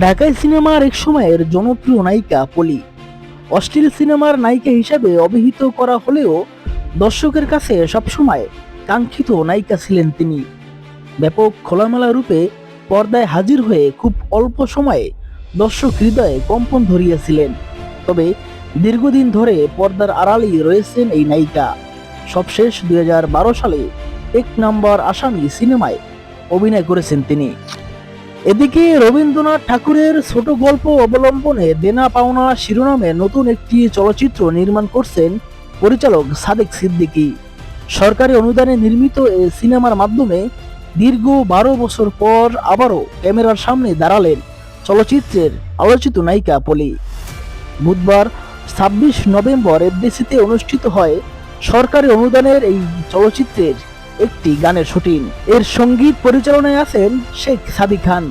ঢাকায় সিনেমার এক সময়ের জনপ্রিয় নায়িকা পলি। অশ্লীল সিনেমার নায়িকা হিসাবে অভিহিত করা হলেও দর্শকের কাছে সবসময় কাঙ্ক্ষিত নায়িকা ছিলেন তিনি। ব্যাপক খোলামেলা রূপে পর্দায় হাজির হয়ে খুব অল্প সময়ে দর্শক হৃদয়ে কম্পন ধরিয়েছিলেন। তবে দীর্ঘদিন ধরে পর্দার আড়ালেই রয়েছেন এই নায়িকা। সবশেষ দুই হাজার বারো সালে এক নম্বর আসামি সিনেমায় অভিনয় করেছেন তিনি। এদিকে রবীন্দ্রনাথ ঠাকুরের ছোট গল্প অবলম্বনে দেনা পাওনা শিরোনামে নতুন একটি চলচ্চিত্র নির্মাণ করছেন পরিচালক সাদেক সিদ্দিকী। সরকারি অনুদানে নির্মিত এই সিনেমার মাধ্যমে দীর্ঘ বারো বছর পর আবারও ক্যামেরার সামনে দাঁড়ালেন চলচ্চিত্রের আলোচিত নায়িকা পলি। বুধবার ছাব্বিশ নভেম্বর এফডিসিতে অনুষ্ঠিত হয় সরকারি অনুদানের এই চলচ্চিত্রের একটি গানের শুটিং। এর সংগীত পরিচালনায় আছেন শেখ সাদি খান।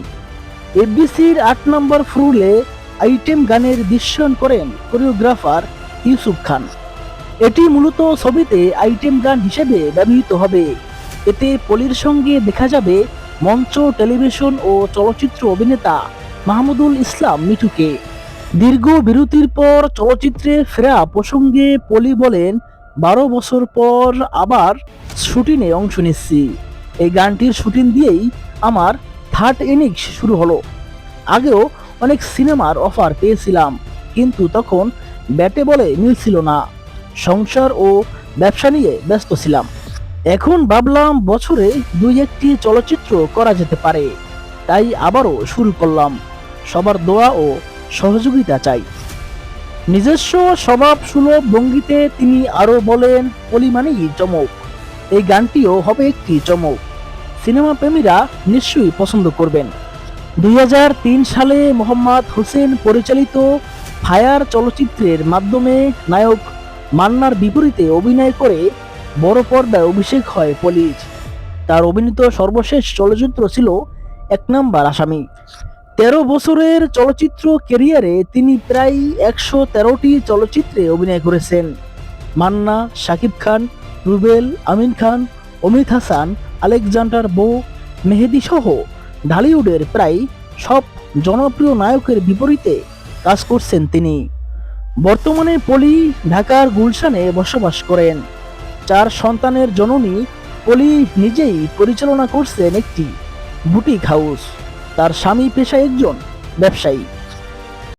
এফডিসির আট নম্বর ফ্লোরে আইটেম গানের দৃশ্যায়ন করেন কোরিওগ্রাফার ইউসুফ খান। এটি মূলত ছবিতে আইটেম গান হিসেবে ব্যবহৃত হবে। এতে পলির সঙ্গে দেখা যাবে মঞ্চ, টেলিভিশন ও চলচ্চিত্র অভিনেতা মাহমুদুল ইসলাম মিঠুকে। দীর্ঘ বিরতির পর চলচ্চিত্রে ফেরা প্রসঙ্গে পলি বলেন বারো বছর পর আবার শুটিংয়ে অংশ নিচ্ছি। এই গানটির শুটিং দিয়েই আমার থার্ড ইনিংস শুরু হলো। আগেও অনেক সিনেমার অফার পেয়েছিলাম, কিন্তু তখন ব্যাটে বলে মিলছিল না। সংসার ও ব্যবসা নিয়ে ব্যস্ত ছিলাম। এখন ভাবলাম বছরে দুই একটি চলচ্চিত্র করা যেতে পারে, তাই আবারও শুরু করলাম। সবার দোয়া ও সহযোগিতা চাই। নিজস্ব স্বভাব সুলভ ভঙ্গিতে তিনি আরও বলেন পলিমানেই চমক। এই গানটিও হবে একটি চমক। সিনেমা প্রেমীরা নিশ্চয়ই পছন্দ করবেন। দুই হাজার তিন সালে মোহাম্মদ হোসেন পরিচালিত ফায়ার চলচ্চিত্রের মাধ্যমে নায়ক মান্নার বিপরীতে অভিনয় করে বড় পর্দায় অভিষেক হয় পলির তার অভিনীত সর্বশেষ চলচ্চিত্র ছিল এক নাম্বার আসামি। তেরো বছরের চলচ্চিত্র কেরিয়ারে তিনি প্রায় একশো তেরোটি চলচ্চিত্রে অভিনয় করেছেন। মান্না, শাকিব খান, রুবেল, আমিন খান, অমিত হাসান, আলেকজান্ডার বো, মেহেদি সহ ঢালিউডের প্রায় সব জনপ্রিয় নায়কের বিপরীতে কাজ করছেন তিনি। বর্তমানে পলি ঢাকার গুলশানে বসবাস করেন। চার সন্তানের জননী পলি নিজেই পরিচালনা করছেন একটি বুটিক হাউস। তার স্বামী পেশায় একজন ব্যবসায়ী।